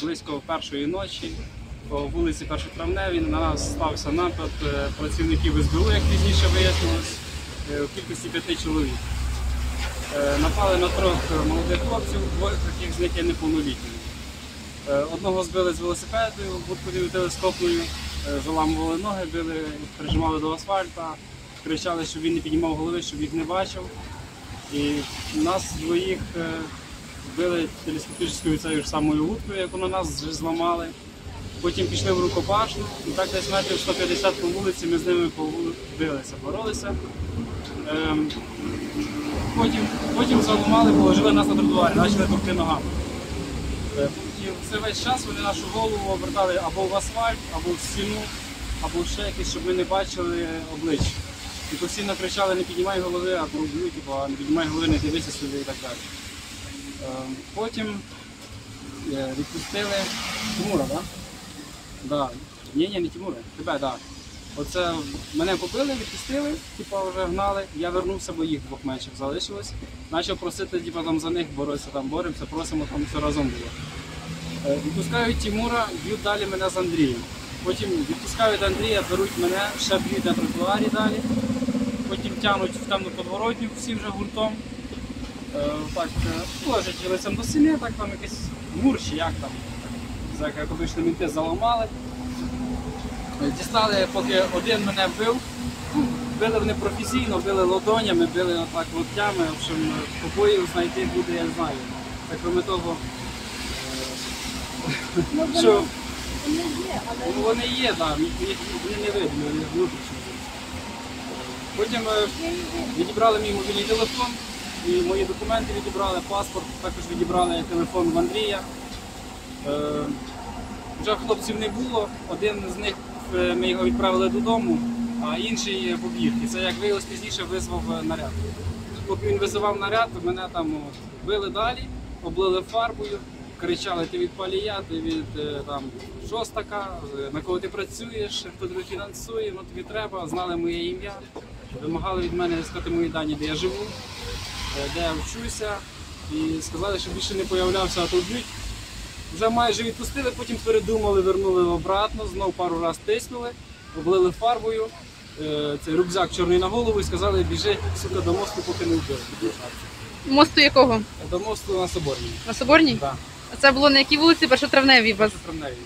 близько першої ночі по вулиці Першотравневій на нас стався напад е, працівників СБУ, як пізніше вияснилось, е, в кількості п'яти чоловік. Е, Напали на трьох молодих хлопців, двоє з яких з них є неповнолітніми. Е, Одного збили з велосипеду будкою телескопною, е, заламували ноги, били, прижимали до асфальта, кричали, щоб він не піднімав голови, щоб їх не бачив. І нас двоїх е, били телескопічною цією самою вудкою, яку на нас вже зламали. Потім пішли в рукопашну, і так десь метрів 150 по вулиці ми з ними по вули- билися, боролися. Ем, Потім, потім заламали, положили нас на тротуарі, почали товкти ногами. Е, І все весь час вони нашу голову обертали або в асфальт, або в стіну, або ще якесь, щоб ми не бачили обличчя. І постійно кричали, не піднімай голови, або вб'ють, типу, а не піднімай голови, не дивися сюди і так далі. Е, Потім е, відпустили Тимура, так? Да? Ні, ні, не Тимура, тебе, так. Да. Оце мене побили, відпустили, типу, вже гнали. Я вернувся, бо їх двох менших залишилось. Почав просити, типу, там за них боротися, там боремося, просимо, там все разом було. Е, Відпускають Тимура, б'ють далі мене з Андрієм. Потім відпускають Андрія, беруть мене, ще б'ють на тротуарі далі. Потім тягнуть в темну подворотню всі вже гуртом. Е, Так, е, лицем до стіни, так там якийсь мур чи як там. Як обично мінти заламали. Е, Дістали, поки один мене вбив. Ну, Били вони професійно, били ладонями, били отак локтями. В общем, побоїв знайти буде, я знаю. Та крім того, е, що Вони є, але ну, вони є, да, їх, їх вони не видно, вони внутрішні. Потім е, відібрали мій мобільний телефон і мої документи відібрали, паспорт, також відібрали телефон в Андрія. Е, вже хлопців не було, один з них е, ми його відправили додому, а інший побіг. І це як виявилось пізніше визвав е, наряд. Поки він визивав наряд, мене там били далі, облили фарбою, кричали ти від палія, ти від там шостака, на кого ти працюєш, хто тебе фінансує, ну тобі треба, знали моє ім'я. Вимагали від мене сказати мої дані, де я живу, де я вчуся, і сказали, що більше не появлявся, а то б'ють. Вже майже відпустили, потім передумали, вернули обратно, знов пару разів тиснули, облили фарбою, е, цей рюкзак чорний на голову і сказали, біжи сука, до мосту, поки не вбили. Мосту якого? До мосту на Соборній. На Соборній? Так, А Це було на якій вулиці? Першотравневій вас. Першотравневій.